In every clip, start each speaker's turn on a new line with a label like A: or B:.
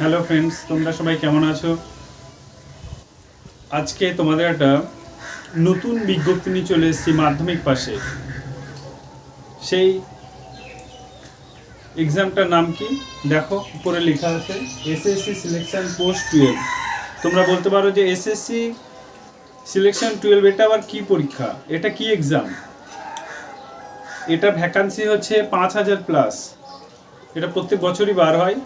A: Hello friends, তোমরা সবাই কেমন আছো? আজকে তোমাদের একটা নতুন বিজ্ঞপ্তি নিয়ে চলে এসেছি মাধ্যমিক পাশে। সেই এক্সামটার নাম কি? দেখো, উপরে লেখা আছে এসএসসি সিলেকশন পোস্ট টুয়েলভ তোমরা বলতে পারো যে এসএসসি সিলেকশন টুয়েলভ এটা আবার কী পরীক্ষা? এটা কি এক্সাম এটা ভ্যাকান্সি হচ্ছে পাঁচ হাজার প্লাস এটা প্রত্যেক বছরই বার হয়।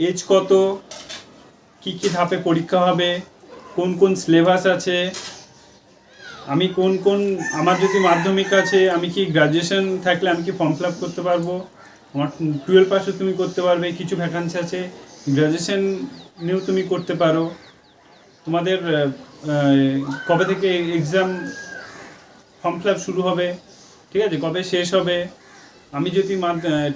A: এজ কত? কি কি ধাপে পরীক্ষা হবে? কোন কোন সিলেবাস আছে? আমি কোন কোন, আমার যদি মাধ্যমিক আছে, আমি কি গ্রাজুয়েশন থাকলে আমি কি ফর্ম ফিল আপ করতে পারব? আমার টুয়েলভ পাসও তুমি করতে পারবে, কিছু ভ্যাকান্সি আছে গ্রাজুয়েশন নিয়েও তুমি করতে পারো। তোমাদের কবে থেকে এক্সাম ফর্ম ফিল আপ শুরু হবে? ঠিক আছে, কবে শেষ হবে? আমি যদি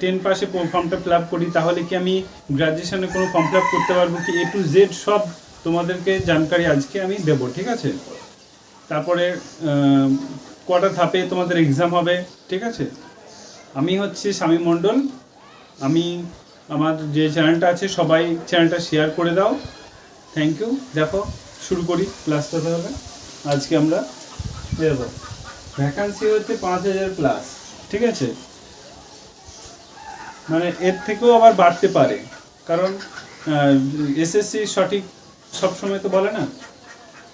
A: টেন পাসে ফর্মটা ফিল করি, তাহলে কি আমি গ্রাজুয়েশনে কোনো ফর্ম ফিল করতে পারব কি? এ টু জেড সব তোমাদেরকে জানকারি আজকে আমি দেবো, ঠিক আছে? তারপরে কটা ধাপে তোমাদের এক্সাম হবে, ঠিক আছে? আমি হচ্ছে স্বামী মণ্ডল, আমি আমার যে চ্যানেলটা আছে, সবাই চ্যানেলটা শেয়ার করে দাও। থ্যাংক ইউ দেখো, শুরু করি ক্লাসটা তাহলে। আজকে আমরা দেখো ভ্যাকান্সি হচ্ছে পাঁচ হাজার প্লাস ঠিক আছে? মানে এর থেকেও আবার বাড়তে পারে। কারণ এসএসসি সঠিক সব সময় তো বলে না।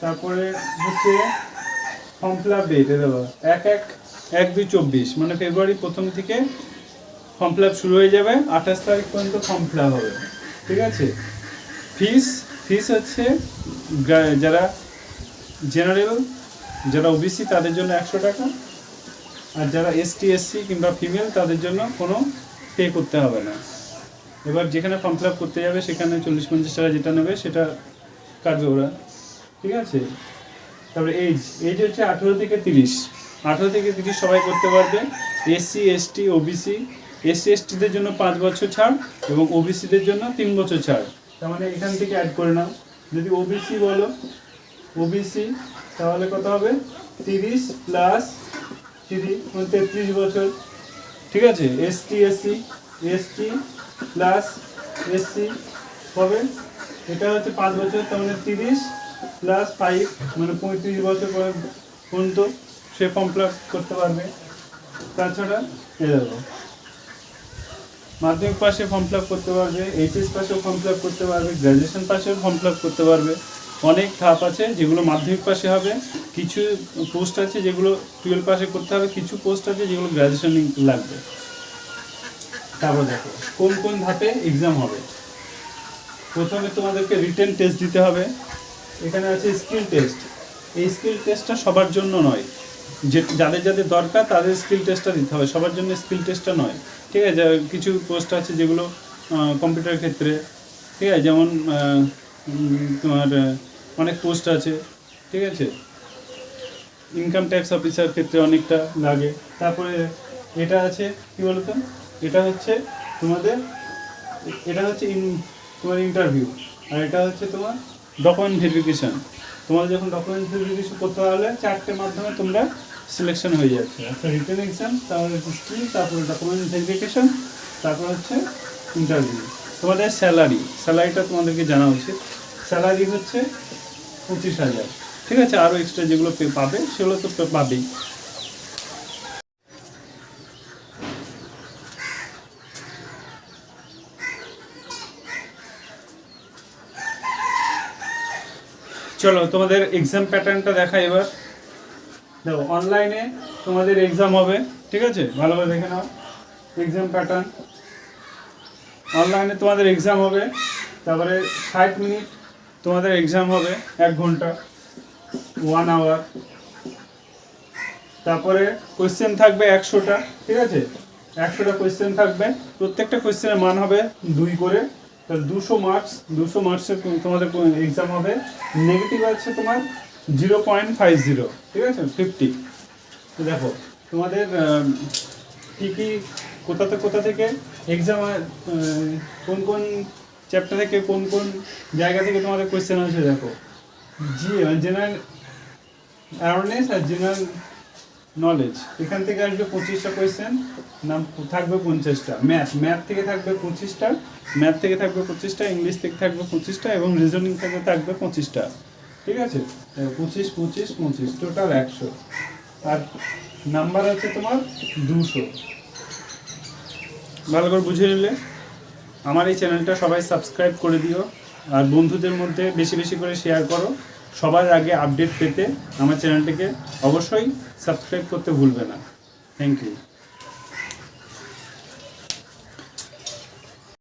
A: তারপরে হচ্ছে ফর্ম ফিল আপ ডেট দেবো এক এক এক দুই চব্বিশ মানে ফেব্রুয়ারি প্রথম থেকে ফর্ম ফিল আপ শুরু হয়ে যাবে, আঠাশ তারিখ পর্যন্ত ফর্ম ফিল আপ হবে, ঠিক আছে? ফিস ফিস হচ্ছে যারা জেনারেল, যারা ওবিসি তাদের জন্য একশো টাকা, আর যারা এসটি এসসি কিংবা ফিমেল, তাদের জন্য কোনো পে করতে হবে না। এবার যেখানে ফর্ম ফিল আপ করতে যাবে, সেখানে চল্লিশ পঞ্চাশ টাকা যেটা নেবে, সেটা কাটবে ওরা। ঠিক আছে? তারপরে এজ এজ হচ্ছে আঠেরো থেকে তিরিশ। আঠেরো থেকে তিরিশ সবাই করতে পারবে। এসসি এসটি ওবিসি এসসি এসটিদের জন্য পাঁচ বছর ছাড় এবং ওবিসিদের জন্য তিন বছর ছাড়। তার মানে এখান থেকে অ্যাড করে নাও। যদি ওবিসি বলো ওবিসি তাহলে কত হবে? তিরিশ প্লাস তিরিশ মানে তেত্রিশ বছর। ঠিক আছে? S ST SC ST plus SC হবে? এটা হচ্ছে পাঁচ বছর, তার মানে তিরিশ প্লাস ফাইভ মানে পঁয়ত্রিশ বছর পর- পর্যন্ত সে ফর্ম ফিল করতে পারবে। তাছাড়া এ দেখো, মাধ্যমিক পাশে ফর্ম ফিল করতে পারবে এইচএস পাশেও ফর্ম ফিল করতে পারবে গ্র্যাজুয়েশন পাশেও ফর্ম ফিল করতে পারবে। অনেক ধাপ আছে যেগুলো মাধ্যমিক পাশে হবে কিছু পোস্ট আছে যেগুলো টুয়েলভ পাশে করতে হবে কিছু পোস্ট আছে যেগুলো গ্র্যাজুয়েশন লাগবে। তারপর দেখো। কোন কোন ধাপে এক্সাম হবে? প্রথমে তোমাদেরকে রিটেন টেস্ট দিতে হবে। এখানে আছে স্কিল টেস্ট এই স্কিল টেস্টটা সবার জন্য নয়। যে যাদের যাদের দরকার তাদের স্কিল টেস্টটা দিতে হবে। সবার জন্য স্কিল টেস্টটা নয়। ঠিক আছে? কিছু পোস্ট আছে যেগুলো কম্পিউটার ক্ষেত্রে। ঠিক আছে? যেমন তোমার অনেক পোস্ট আছে, ঠিক আছে? ইনকাম ট্যাক্স অফিসার ক্ষেত্রে অনেকটা লাগে। তারপরে এটা আছে, কি বলতো? এটা হচ্ছে তোমাদের, এটা হচ্ছে ইন তোমার ইন্টারভিউ আর এটা হচ্ছে তোমার ডকুমেন্ট ভেরিফিকেশান তোমাদের যখন ডকুমেন্ট ভেরিফিকেশন করতে হলে চারটে মাধ্যমে তোমরা সিলেকশন হয়ে যাচ্ছে। একটা রিটেন এক্সাম তারপরে হচ্ছে স্কিল তারপরে ডকুমেন্ট ভেরিফিকেশন তারপর হচ্ছে ইন্টারভিউ তোমাদের স্যালারি স্যালারিটা তোমাদেরকে জানা উচিত। স্যালারি হচ্ছে পঁচিশ হাজার। ঠিক আছে আরও এক্সট্রা যেগুলো পাবে সেগুলো তো পাবেই। চলো, তোমাদের এক্সাম প্যাটার্নটা দেখা এবার। দেখো অনলাইনে তোমাদের এক্সাম হবে, ঠিক আছে? ভালোভাবে দেখে নাও এক্সাম প্যাটার্ন অনলাইনে তোমাদের এক্সাম হবে, তারপরে ষাট মিনিট তোমাদের এক্সাম হবে এক ঘণ্টা ওয়ান আওয়ার তারপরে কোয়েশ্চেন থাকবে একশোটা, ঠিক আছে? একশোটা কোয়েশ্চেন থাকবে। প্রত্যেকটা কোয়েশ্চেনের মান হবে দুই করে। তাহলে দুশো মার্কস দুশো মার্কসের তোমাদের এক্সাম হবে। নেগেটিভ আছে তোমার জিরো পয়েন্ট ফাইভ জিরো ঠিক আছে? ফিফটি দেখো, তোমাদের কী কী কোথাতে কোথা থেকে এক্সাম কোন কোন চ্যাপ্টার থেকে কোন কোন জায়গা থেকে তোমাদের কোয়েশ্চেন আছে দেখো। জি জেনারেল অ্যাওয়ারনেস আর জেনারেল নলেজ এখান থেকে আসবে পঁচিশটা কোয়েশ্চেন নাম থাকবে পঞ্চাশটা। ম্যাথ ম্যাথ থেকে থাকবে পঁচিশটা ম্যাথ থেকে থাকবে পঁচিশটা ইংলিশ থেকে থাকবে পঁচিশটা এবং রিজনিং থেকে থাকবে পঁচিশটা। ঠিক আছে? পঁচিশ পঁচিশ পঁচিশ টোটাল একশো। আর নাম্বার আছে তোমার দুশো। ভালো করে বুঝে নিলে। আমার এই চ্যানেলটা সবাই সাবস্ক্রাইব করে দিও আর বন্ধুদের মধ্যে বেশি বেশি করে শেয়ার করো। সবার আগে আপডেট পেতে আমার চ্যানেলটিকে অবশ্যই সাবস্ক্রাইব করতে ভুলবে না। Thank you